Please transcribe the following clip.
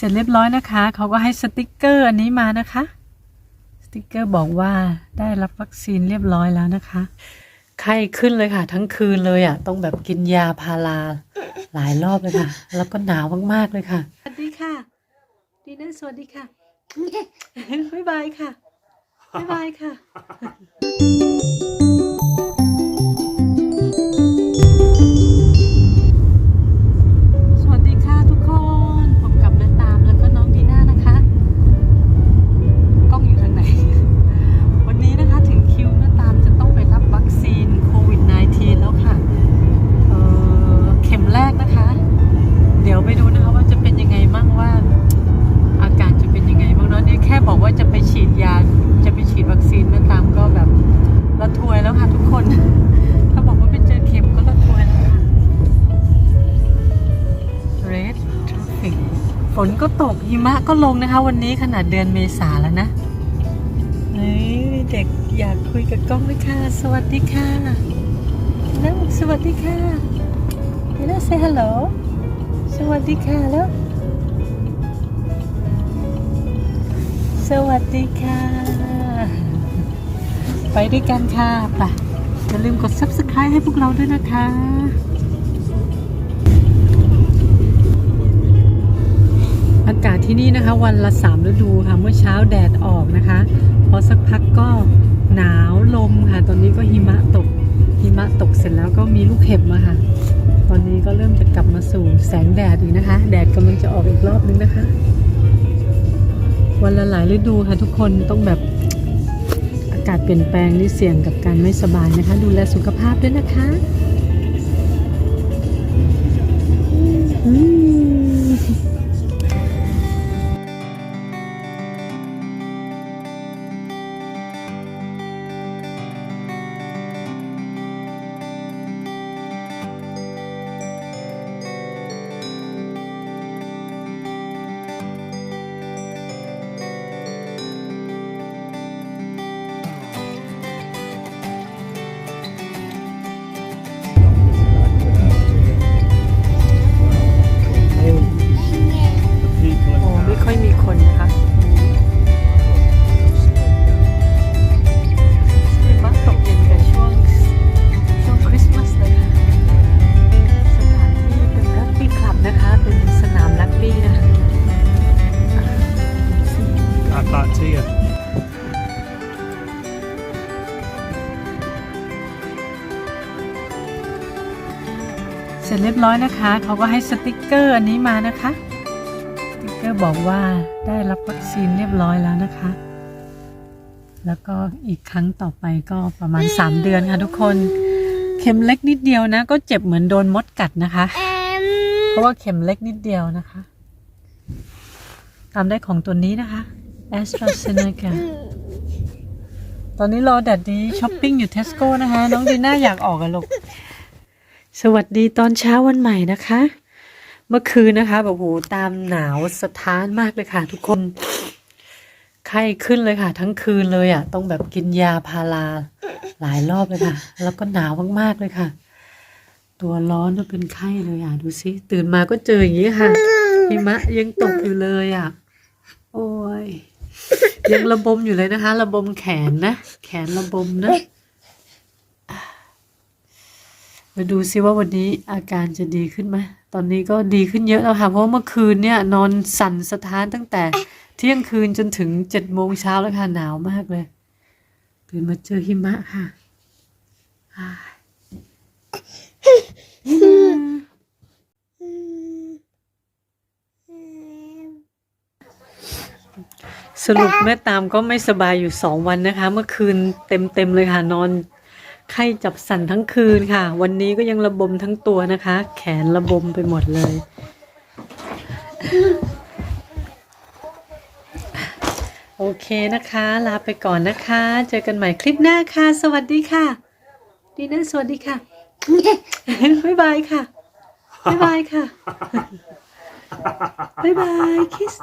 เสร็จเรียบร้อยนะคะ เขาก็ให้สติกเกอร์อันนี้มานะคะ สติกเกอร์บอกว่าได้รับวัคซีนเรียบร้อยแล้วนะคะ ไข้ขึ้นเลยค่ะ ทั้งคืนเลยอะ ต้องแบบกินยาพาราหลายรอบเลยค่ะ แล้วก็หนาวมากๆเลยค่ะ สวัสดีค่ะ ดีนะสวัสดีค่ะ บ๊ายบายค่ะ บ๊ายบายค่ะ นก็ตกหิมะก็ลงนะคะ วันนี้ขนาดเดือนเมษาแล้วนะเฮ้ยเด็กอยากคุยกับกล้องไหมคะสวัสดีค่ะแล้วสวัสดีค่ะแล้ว say hello สวัสดีค่ะแล้วสวัสดีค่ะ ไปด้วยกันค่ะไปอย่าลืมกด subscribe ให้พวกเราด้วยนะคะ อากาศที่นี่นะคะ วันละสามฤดูค่ะ เมื่อเช้าแดดออกนะคะ พอสักพักก็หนาวลมค่ะ ตอนนี้ก็หิมะตก หิมะตกเสร็จแล้วก็มีลูกเห็บมาค่ะ ตอนนี้ก็เริ่มจะกลับมาสู่แสงแดดอีกนะคะ แดดกำลังจะออกอีกรอบนึงนะคะ วันละหลายฤดูค่ะทุกคนต้องแบบอากาศเปลี่ยนแปลงนี่เสี่ยงกับการไม่สบายนะคะ ดูแลสุขภาพด้วยนะคะ เสร็จเรียบร้อยนะคะเขาก็ให้สติกเกอร์อันนี้มานะคะสติกเกอร์บอกว่าได้รับวัคซีนเรียบร้อยแล้วนะคะ แล้วก็อีกครั้งต่อไปก็ประมาณ 3 เดือนค่ะทุกคนเข็มเล็กนิดเดียวนะ ก็เจ็บเหมือนโดนมดกัดนะคะ เพราะว่าเข็มเล็กนิดเดียวนะคะ ตามได้ของตัวนี้นะคะ a s t r a z e ซ e c a ตอนนี้รอแดดดีช้อปปิ้งอยู่เทสโก้นะคะ น้องดีน่าอยากออกอะลูก สวัสดีตอนเช้าวันใหม่นะคะ เมื่อคืนนะคะแบบโหตามหนาวสะท้านมากเลยค่ะ ทุกคนไข้ขึ้นเลยค่ะ ทั้งคืนเลยอะ ต้องแบบกินยาพาราหลายรอบเลยค่ะ แล้วก็หนาวมากๆเลยค่ะ ตัวร้อนจนเป็นไข้เลยอะ ดูสิตื่นมาก็เจออย่างนี้ค่ะหิมะยังตกอยู่เลยอะ โอ้ยยังระบมอยู่เลยนะคะ ระบมแขนนะ แขนระบมนะ มาดูซิว่าวันนี้อาการจะดีขึ้นไหมตอนนี้ก็ดีขึ้นเยอะแล้วค่ะเพราะว่าเมื่อคืนเนี่ยนอนสั่นสะท้านตั้งแต่เที่ยงคืนจนถึงเจ็ดโมงเช้าแล้วค่ะหนาวมากเลยตื่นมาเจอหิมะค่ะอ้ายสรุปแม่ตามก็ไม่สบายอยู่สองวันนะคะ เมื่อคืนเต็มๆเลยค่ะนอน ไข้จับสั่นทั้งคืนค่ะ วันนี้ก็ยังระบมทั้งตัวนะคะ แขนระบมไปหมดเลย โอเคนะคะ ลาไปก่อนนะคะ เจอกันใหม่คลิปหน้าค่ะ สวัสดีค่ะ ดีนะสวัสดีค่ะ บ๊ายบายค่ะ บ๊ายบายค่ะ บ๊ายบาย คิส